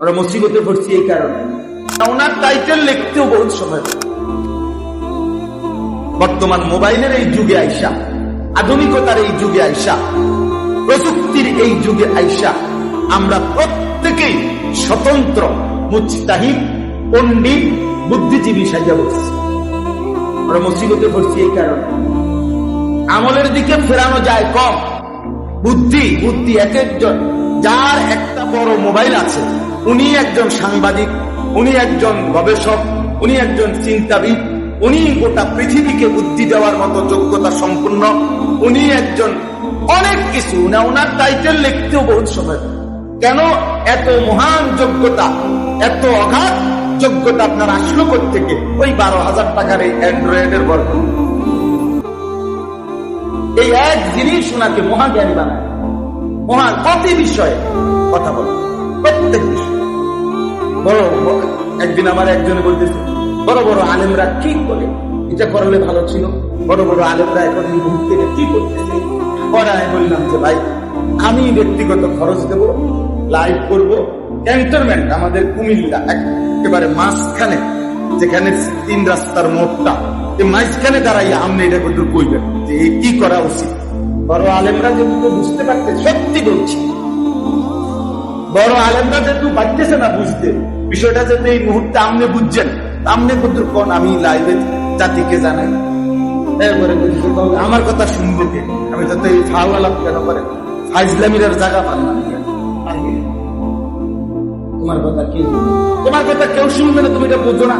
আমরা মুসিবতে পড়ছি এই কারণে। ওনার টাইটেল লিখতেও বহুত সময় বর্তমান মোবাইলের এই যুগে আইসা, আধুনিকতার এই যুগে আইসা, প্রযুক্তির এই যুগে আইসা, আমরা প্রত্যেকেই স্বতন্ত্র মুস্তাহিদ পণ্ডিত, বুদ্ধিজীবী সাজা বলছি আমরা মুসিবতে পড়ছি এই কারণে। আমলের দিকে ফেরানো যায় কম। বুদ্ধি বুদ্ধি এক একজন, যার একটা বড় মোবাইল আছে উনি একজন সাংবাদিক, উনি একজন গবেষক, উনি একজন চিন্তাবিদ, উনি গোটা পৃথিবীকে বুদ্ধি দেওয়ার মতো যোগ্যতা সম্পূর্ণ উনি একজন অনেক কিছু না ওনার টাইটেল লিখতেও বহুত সময় কেন এত মহান যোগ্যতা, এত অগাধ যোগ্যতা আপনার আসলো থেকে ওই বারো হাজার টাকার এই অ্যান্ড্রয়েডের গল্প। এই এক জিনিস ওনাকে মহাজ্ঞানী বানায়। মহান প্রতি বিষয়ে কথা বলে। একদিন আমার একজনে বলতেছে, বড় বড় আলেমরা কি করে? এটা করলে ভালো ছিল? বড় বড় আলেমরা এখন এই মুহূর্তে কি করতেছে? পরে আমি বললাম যে, ভাই, আমি ব্যক্তিগত খরচ দেব লাইভ করব ক্যান্টনমেন্ট আমাদের কুমিল্লা, একেবারে মাঝখানে, যেখানে তিন রাস্তার মোড়টা মাঝখানে দাঁড়াইয়া আপনি এটা কিন্তু কইবেন যে কি করা উচিত? বড় আলেমরা যেহেতু বুঝতে পারতে সত্যি বলছি। বড় আলেমরা যেহেতু পারতেছে না বুঝতে, বিষয়টা যাতে এই মুহূর্তে আমনে বুঝছেন, আমনে কোন আমি লাইভে জাতিকে জানাই আমার কথা শুনব কে? আমি তো এই ফাউ কেন করে? ফাইজলামির জায়গা পান না তোমার কথা তোমার কথা কেউ শুনবে না, তুমি এটা বুঝো না।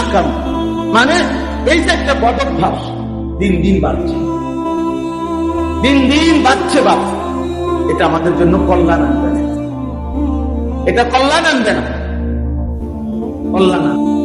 আকাম। মানে এই যে একটা বদভ্যাস, দিন দিন বাড়ছে। দিন দিন বাড়ছে বাপ। এটা আমাদের জন্য কল্যাণ আনবে এটা কল্যাণ আনবে না কল্যাণ আনবে।